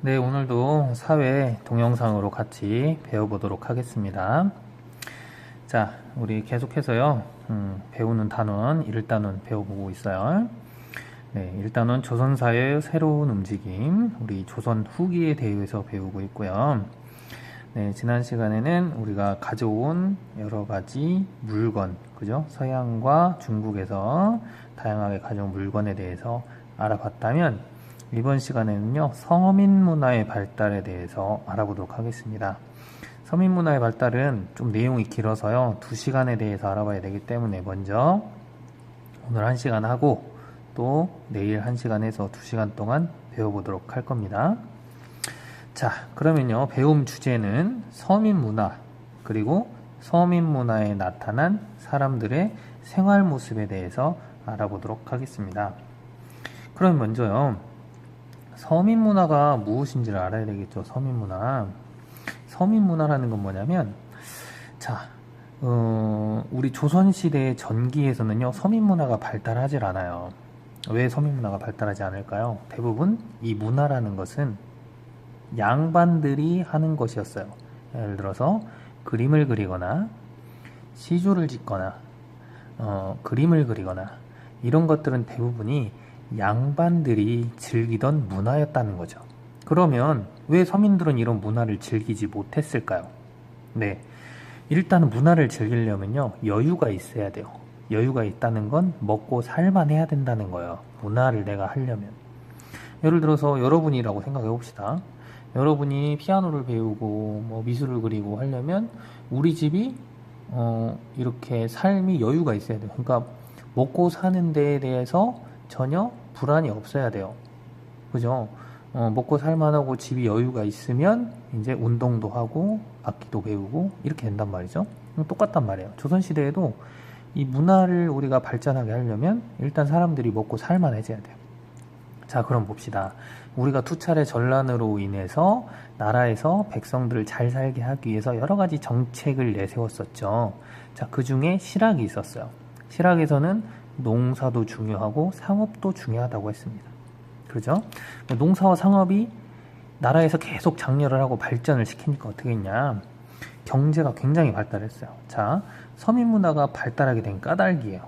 네, 오늘도 사회 동영상으로 같이 배워보도록 하겠습니다. 자, 우리 계속해서요, 음, 배우는 단원, 1단원 배워보고 있어요. 네, 1단원 조선사의 새로운 움직임, 우리 조선 후기에 대해서 배우고 있고요. 네, 지난 시간에는 우리가 가져온 여러 가지 물건, 그죠? 서양과 중국에서 다양하게 가져온 물건에 대해서 알아봤다면, 이번 시간에는요, 서민 문화의 발달에 대해서 알아보도록 하겠습니다. 서민 문화의 발달은 좀 내용이 길어서요, 두 시간에 대해서 알아봐야 되기 때문에 먼저 오늘 한 시간 하고 또 내일 한 시간 해서 두 시간 동안 배워보도록 할 겁니다. 자, 그러면요, 배움 주제는 서민 문화, 그리고 서민 문화에 나타난 사람들의 생활 모습에 대해서 알아보도록 하겠습니다. 그럼 먼저요, 서민 문화가 무엇인지를 알아야 되겠죠. 서민 문화. 서민 문화라는 건 뭐냐면, 자, 어, 우리 조선시대 전기에서는요, 서민 문화가 발달하질 않아요. 왜 서민 문화가 발달하지 않을까요? 대부분 이 문화라는 것은 양반들이 하는 것이었어요. 예를 들어서 그림을 그리거나 시조를 짓거나 어, 그림을 그리거나 이런 것들은 대부분이 양반들이 즐기던 문화였다는 거죠. 그러면 왜 서민들은 이런 문화를 즐기지 못했을까요? 네. 일단 문화를 즐기려면요. 여유가 있어야 돼요. 여유가 있다는 건 먹고 살만 해야 된다는 거예요. 문화를 내가 하려면. 예를 들어서 여러분이라고 생각해 봅시다. 여러분이 피아노를 배우고 뭐 미술을 그리고 하려면 우리 집이 어 이렇게 삶이 여유가 있어야 돼요. 그러니까 먹고 사는 데에 대해서 전혀 불안이 없어야 돼요. 그죠? 어, 먹고 살만하고 집이 여유가 있으면 이제 운동도 하고 악기도 배우고 이렇게 된단 말이죠. 똑같단 말이에요. 조선시대에도 이 문화를 우리가 발전하게 하려면 일단 사람들이 먹고 살만해져야 돼요. 자, 그럼 봅시다. 우리가 두 차례 전란으로 인해서 나라에서 백성들을 잘 살게 하기 위해서 여러 가지 정책을 내세웠었죠. 자, 그 중에 실학이 있었어요. 실학에서는 농사도 중요하고 상업도 중요하다고 했습니다. 그죠? 농사와 상업이 나라에서 계속 장려를 하고 발전을 시키니까 어떻게 했냐? 경제가 굉장히 발달했어요. 자, 서민 문화가 발달하게 된 까닭이에요.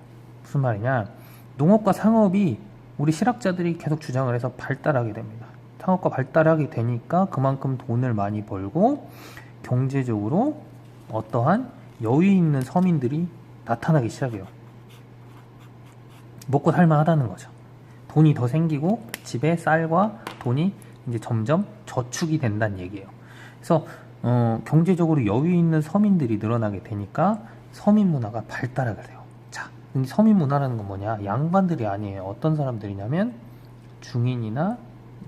무슨 말이냐? 농업과 상업이 우리 실학자들이 계속 주장을 해서 발달하게 됩니다. 상업과 발달하게 되니까 그만큼 돈을 많이 벌고 경제적으로 어떠한 여유 있는 서민들이 나타나기 시작해요. 먹고 살만하다는 거죠. 돈이 더 생기고 집에 쌀과 돈이 이제 점점 저축이 된다는 얘기예요. 그래서 어, 경제적으로 여유 있는 서민들이 늘어나게 되니까 서민 문화가 발달하게 돼요. 자, 서민 문화라는 건 뭐냐? 양반들이 아니에요. 어떤 사람들이냐면 중인이나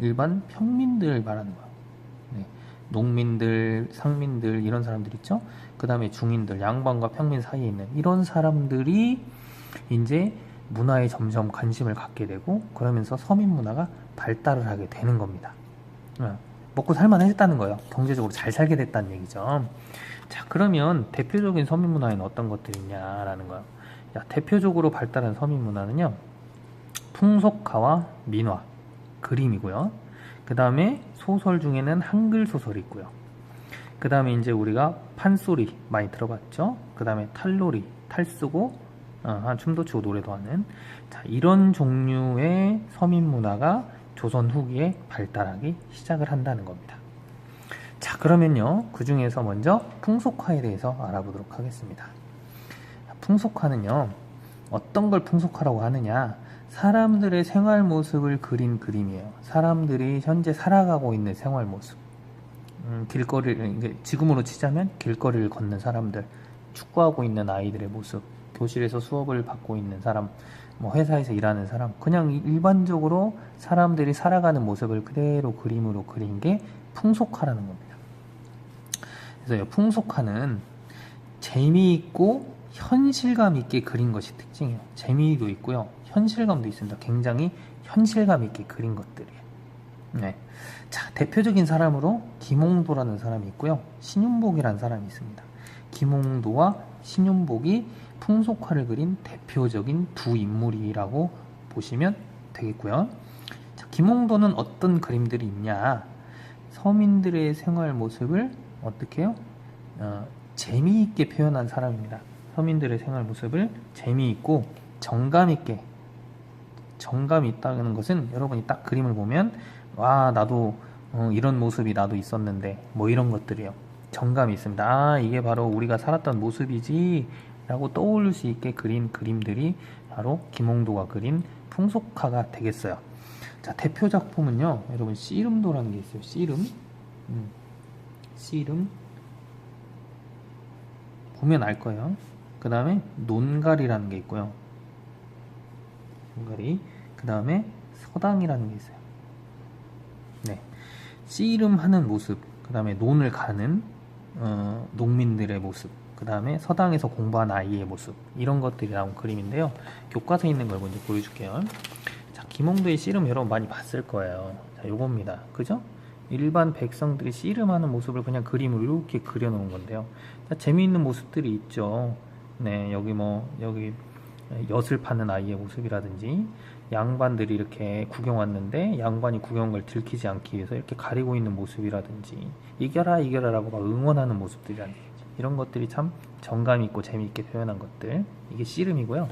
일반 평민들 말하는 거예요. 네. 농민들, 상민들 이런 사람들 있죠. 그 다음에 중인들, 양반과 평민 사이에 있는 이런 사람들이 이제 문화에 점점 관심을 갖게 되고 그러면서 서민 문화가 발달을 하게 되는 겁니다. 어, 먹고 살만했다는 거예요. 경제적으로 잘 살게 됐다는 얘기죠. 자, 그러면 대표적인 서민 문화에는 어떤 것들이 있냐라는 거예요. 야, 대표적으로 발달한 서민 문화는요. 풍속가와 민화, 그림이고요. 그 다음에 소설 중에는 한글 소설이 있고요. 그 다음에 이제 우리가 판소리 많이 들어봤죠. 그 다음에 탈놀이, 탈쓰고 어, 춤도 추고 노래도 하는 자, 이런 종류의 서민 문화가 조선 후기에 발달하기 시작을 한다는 겁니다. 자, 그러면요. 그 중에서 먼저 풍속화에 대해서 알아보도록 하겠습니다. 풍속화는요. 어떤 걸 풍속화라고 하느냐? 사람들의 생활 모습을 그린 그림이에요. 사람들이 현재 살아가고 있는 생활 모습. 음, 길거리를, 지금으로 치자면 길거리를 걷는 사람들, 축구하고 있는 아이들의 모습, 교실에서 수업을 받고 있는 사람, 뭐 회사에서 일하는 사람, 그냥 일반적으로 사람들이 살아가는 모습을 그대로 그림으로 그린 게 풍속화라는 겁니다. 그래서 풍속화는 재미있고 현실감 있게 그린 것이 특징이에요. 재미도 있고요. 현실감도 있습니다. 굉장히 현실감 있게 그린 것들이에요. 네. 자, 대표적인 사람으로 김홍도라는 사람이 있고요. 신윤복이라는 사람이 있습니다. 김홍도와 신윤복이 풍속화를 그린 대표적인 두 인물이라고 보시면 되겠고요. 자, 김홍도는 어떤 그림들이 있냐? 서민들의 생활 모습을 어떻게 해요? 어, 재미있게 표현한 사람입니다. 서민들의 생활 모습을 재미있고 정감 있게 정감이 있다는 것은 여러분이 딱 그림을 보면 와 나도 어, 이런 모습이 나도 있었는데 뭐 이런 것들이요 정감이 있습니다 아 이게 바로 우리가 살았던 모습이지 라고 떠올릴 수 있게 그린 그림들이 바로 김홍도가 그린 풍속화가 되겠어요. 자 대표 작품은요 여러분 씨름도라는 게 있어요. 씨름. 음, 씨름. 보면 알 거예요. 그 다음에 논갈이라는 게 있고요. 논갈이. 그 다음에 서당이라는 게 있어요. 네. 씨름 하는 모습. 그 다음에 논을 가는 어, 농민들의 모습 그 다음에 서당에서 공부한 아이의 모습 이런 것들이 나온 그림인데요. 교과서에 있는 걸 먼저 보여줄게요. 자 김홍도의 씨름 여러분 많이 봤을 거예요. 자 요겁니다. 그죠? 일반 백성들이 씨름하는 모습을 그냥 그림으로 이렇게 그려놓은 건데요. 자, 재미있는 모습들이 있죠. 네 여기 뭐 여기 엿을 파는 아이의 모습이라든지 양반들이 이렇게 구경 왔는데 양반이 구경 걸 들키지 않기 위해서 이렇게 가리고 있는 모습이라든지 이겨라 이겨라라고 막 응원하는 모습들이라든지 이런 것들이 참 정감 있고 재미있게 표현한 것들. 이게 씨름이고요.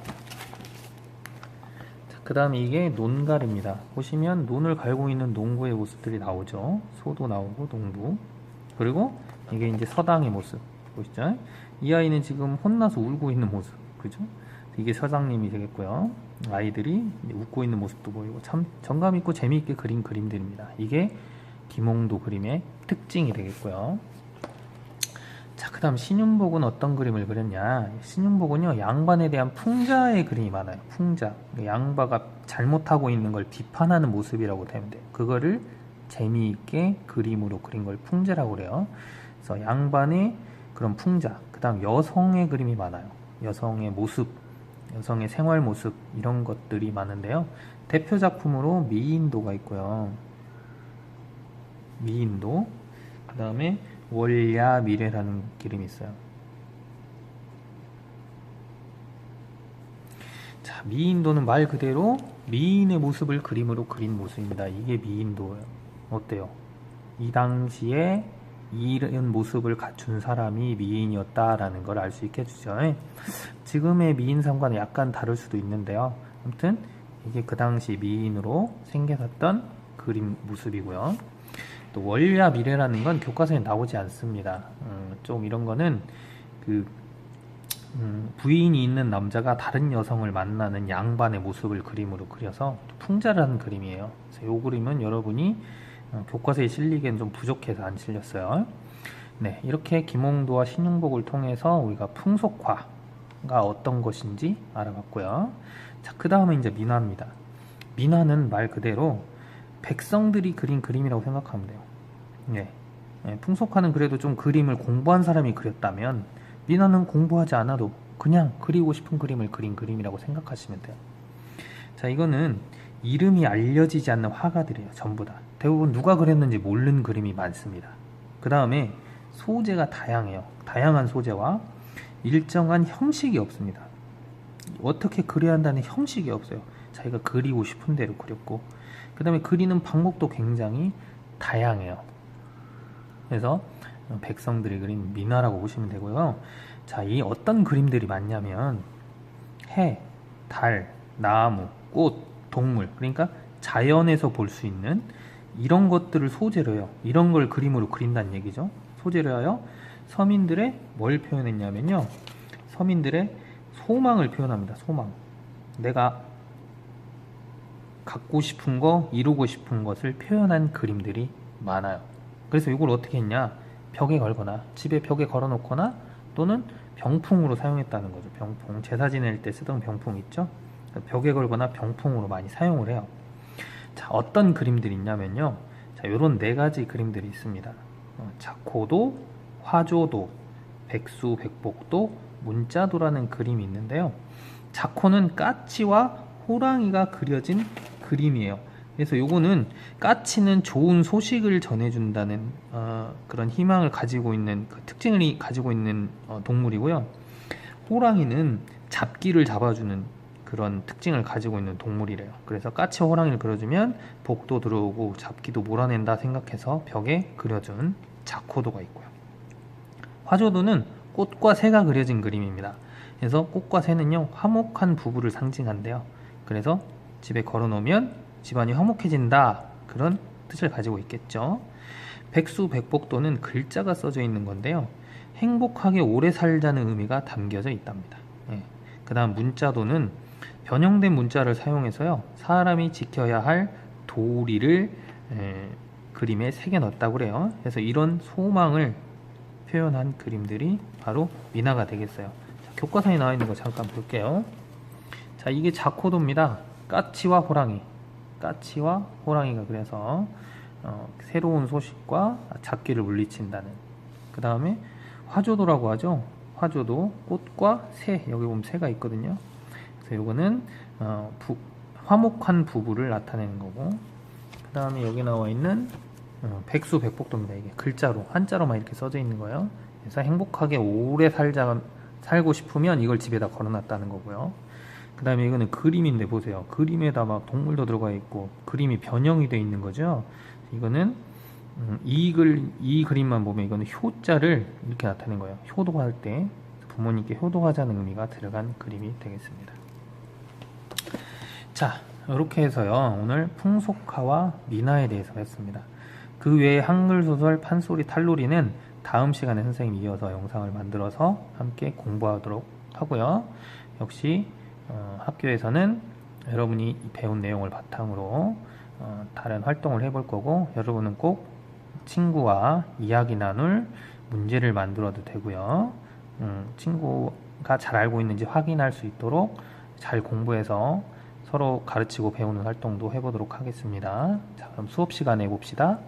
그 다음에 이게 논갈입니다. 보시면 논을 갈고 있는 농부의 모습들이 나오죠. 소도 나오고 농부. 그리고 이게 이제 서당의 모습. 보시죠? 이 아이는 지금 혼나서 울고 있는 모습. 그죠? 이게 서장님이 되겠고요. 아이들이 웃고 있는 모습도 보이고 참 정감 있고 재미있게 그린 그림들입니다. 이게 김홍도 그림의 특징이 되겠고요. 자, 그 다음 신윤복은 어떤 그림을 그렸냐? 신윤복은요, 양반에 대한 풍자의 그림이 많아요. 풍자. 양바가 잘못하고 있는 걸 비판하는 모습이라고 되면 돼요. 그거를 재미있게 그림으로 그린 걸 풍자라고 그래요. 그래서 양반의 그런 풍자. 그 다음 여성의 그림이 많아요. 여성의 모습, 여성의 생활 모습 이런 것들이 많은데요. 대표 작품으로 미인도가 있고요. 미인도 그 다음에 월야 미래라는 그림이 있어요. 자, 미인도는 말 그대로 미인의 모습을 그림으로 그린 모습입니다. 이게 미인도예요. 어때요? 이 당시에 이런 모습을 갖춘 사람이 미인이었다라는 걸 알 수 있게 해주죠. 지금의 미인상과는 약간 다를 수도 있는데요. 아무튼 이게 그 당시 미인으로 생겨났던 그림 모습이고요. 또 원ля 미래라는 건 교과서에 나오지 않습니다. 음, 좀 이런 거는 그 음, 부인이 있는 남자가 다른 여성을 만나는 양반의 모습을 그림으로 그려서 풍자라는 그림이에요. 그래서 이 그림은 여러분이 어, 교과서에 실리기엔 좀 부족해서 안 실렸어요. 네, 이렇게 김홍도와 신용복을 통해서 우리가 풍속화가 어떤 것인지 알아봤고요. 자, 그 다음에 이제 민화입니다. 민화는 말 그대로 백성들이 그린 그림이라고 생각하면 돼요. 네. 네, 풍속화는 그래도 좀 그림을 공부한 사람이 그렸다면 민화는 공부하지 않아도 그냥 그리고 싶은 그림을 그린 그림이라고 생각하시면 돼요. 자, 이거는 이름이 알려지지 않는 화가들이에요. 전부 다. 대부분 누가 그렸는지 모르는 그림이 많습니다. 그 다음에 소재가 다양해요. 다양한 소재와 일정한 형식이 없습니다. 어떻게 그려야 한다는 형식이 없어요. 자기가 그리고 싶은 대로 그렸고 그 다음에 그리는 방법도 굉장히 다양해요. 그래서 백성들이 그린 민화라고 보시면 되고요. 자, 이 어떤 그림들이 많냐면 해, 달, 나무, 꽃, 동물 그러니까 자연에서 볼 수 있는 이런 것들을 소재로 해요. 이런 걸 그림으로 그린다는 얘기죠. 소재로 하여 서민들의 뭘 표현했냐면요. 서민들의 소망을 표현합니다. 소망. 내가 갖고 싶은 거, 이루고 싶은 것을 표현한 그림들이 많아요. 그래서 이걸 어떻게 했냐? 벽에 걸거나 집에 벽에 걸어 놓거나 또는 병풍으로 사용했다는 거죠. 병풍. 제사 지낼 때 쓰던 병풍 있죠? 벽에 걸거나 병풍으로 많이 사용을 해요. 자, 어떤 그림들이 있냐면요. 자, 요런 네 가지 그림들이 있습니다. 어, 자코도, 화조도, 백수, 백복도, 문자도라는 그림이 있는데요. 자코는 까치와 호랑이가 그려진 그림이에요. 그래서 요거는 까치는 좋은 소식을 전해준다는 어, 그런 희망을 가지고 있는 그 특징을 가지고 있는 어, 동물이고요. 호랑이는 잡기를 잡아주는 그런 특징을 가지고 있는 동물이래요. 그래서 까치와 호랑이를 그려주면 복도 들어오고 잡기도 몰아낸다 생각해서 벽에 그려준 자코도가 있고요. 화조도는 꽃과 새가 그려진 그림입니다. 그래서 꽃과 새는요 화목한 부부를 상징한대요. 그래서 집에 걸어놓으면 집안이 화목해진다 그런 뜻을 가지고 있겠죠. 백수백복도는 글자가 써져 있는 건데요. 행복하게 오래 살자는 의미가 담겨져 있답니다. 예. 그 다음 문자도는 변형된 문자를 사용해서요. 사람이 지켜야 할 도리를 에, 그림에 새겨 넣었다고 그래요. 그래서 이런 소망을 표현한 그림들이 바로 미나가 되겠어요. 자, 교과서에 나와 있는 거 잠깐 볼게요. 자, 이게 자코도입니다. 까치와 호랑이. 까치와 호랑이가 그래서 어, 새로운 소식과 잡기를 물리친다는. 그 다음에 화조도라고 하죠. 화조도 꽃과 새 여기 보면 새가 있거든요. 그래서 이거는 어, 부- 화목한 부부를 나타내는 거고. 그 다음에 여기 나와 있는 어, 백수백복도입니다. 이게 글자로 한자로만 이렇게 써져 있는 거예요. 그래서 행복하게 오래 살자 살고 싶으면 이걸 집에다 걸어놨다는 거고요. 그 다음에 이거는 그림인데 보세요. 그림에다 막 동물도 들어가 있고 그림이 변형이 되어 있는 거죠. 이거는 음, 이, 글, 이 그림만 보면 이거는 효자를 이렇게 나타낸 거예요. 효도할 때 부모님께 효도하자는 의미가 들어간 그림이 되겠습니다. 자, 이렇게 해서요. 오늘 풍속화와 민화에 대해서 했습니다. 그 외에 한글 소설 판소리 탈놀이는 다음 시간에 선생님이 이어서 영상을 만들어서 함께 공부하도록 하고요. 역시 어, 학교에서는 여러분이 배운 내용을 바탕으로 어, 다른 활동을 해볼 거고 여러분은 꼭 친구와 이야기 나눌 문제를 만들어도 되고요. 음, 친구가 잘 알고 있는지 확인할 수 있도록 잘 공부해서 서로 가르치고 배우는 활동도 해보도록 하겠습니다. 자, 그럼 수업 시간에 봅시다.